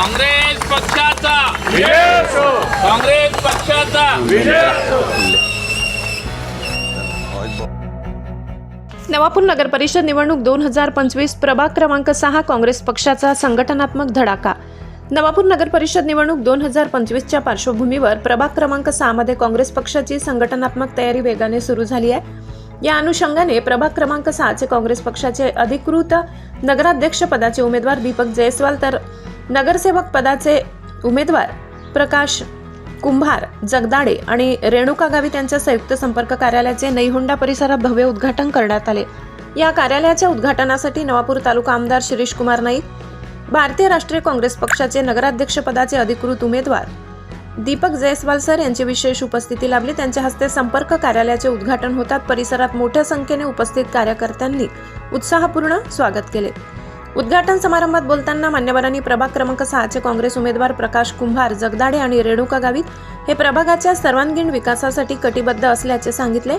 काँग्रेस पक्षाचा. काँग्रेस पक्षाचा. नवापूर नगर परिषद निवडणूक दोन हजार पंचवीस प्रभाग क्रमांक सहा काँग्रेस पक्षाचा संघटनात्मक धडाका. नवापूर नगर परिषद निवडणूक दोन हजार पंचवीसच्या पार्श्वभूमीवर प्रभाग क्रमांक सहामध्ये काँग्रेस पक्षाची संघटनात्मक तयारी वेगाने सुरू झाली आहे. या अनुषंगाने प्रभाग क्रमांक सहाचे काँग्रेस पक्षाचे अधिकृत नगराध्यक्ष पदाचे उमेदवार दीपक जयस्वाल तर नगरसेवक पदाचे उमेदवार प्रकाश कुंभार जगदाडे आणि रेणुका गावित यांच्या संयुक्त संपर्क कार्यालयाचे नैहुंडा परिसरात भव्य उद्घाटन करण्यात आले. या कार्यालयाच्या उद्घाटनासाठी नवापूर तालुका आमदार शिरीष कुमार नाईक भारतीय राष्ट्रीय काँग्रेस पक्षाचे नगराध्यक्षपदाचे अधिकृत उमेदवार दीपक जयस्वाल सर यांची विशेष उपस्थिती लाभली. त्यांच्या हस्ते संपर्क कार्यालयाचे उद्घाटन होतात परिसरात मोठ्या संख्येने उपस्थित कार्यकर्त्यांनी उत्साहपूर्ण स्वागत केले. उद्घाटन समारंभात बोलताना मान्यवरांनी प्रभाग क्रमांक सहाचे काँग्रेस उमेदवार प्रकाश कुंभार जगदाडे आणि रेणुका गावित हे प्रभागाच्या सर्वांगीण विकासासाठी कटिबद्ध असल्याचे सांगितले.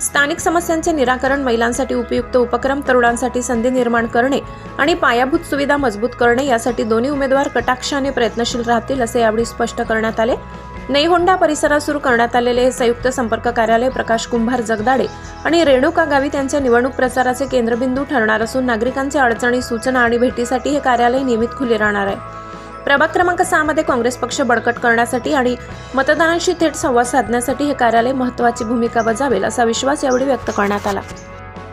स्थानिक समस्यांचे निराकरण महिलांसाठी उपयुक्त उपक्रम तरुणांसाठी संधी निर्माण करणे आणि पायाभूत सुविधा मजबूत करणे यासाठी दोन्ही उमेदवार कटाक्षाने प्रयत्नशील राहतील असे यावेळी स्पष्ट करण्यात आले. नैहोंडा परिसरात सुरू करण्यात आलेले हे संयुक्त संपर्क कार्यालय प्रकाश कुंभार जगदाडे आणि रेणुका गावी त्यांच्या निवडणूक प्रचाराचे केंद्रबिंदू ठरणार असून नागरिकांच्या अडचणी सूचना आणि भेटीसाठी हे कार्यालय नियमित खुले राहणार आहे. प्रभाग क्रमांक सहामध्ये काँग्रेस पक्ष बळकट करण्यासाठी आणि मतदारांशी थेट संवाद साधण्यासाठी हे कार्यालय महत्त्वाची भूमिका बजावेल असा विश्वास यावेळी व्यक्त करण्यात आला.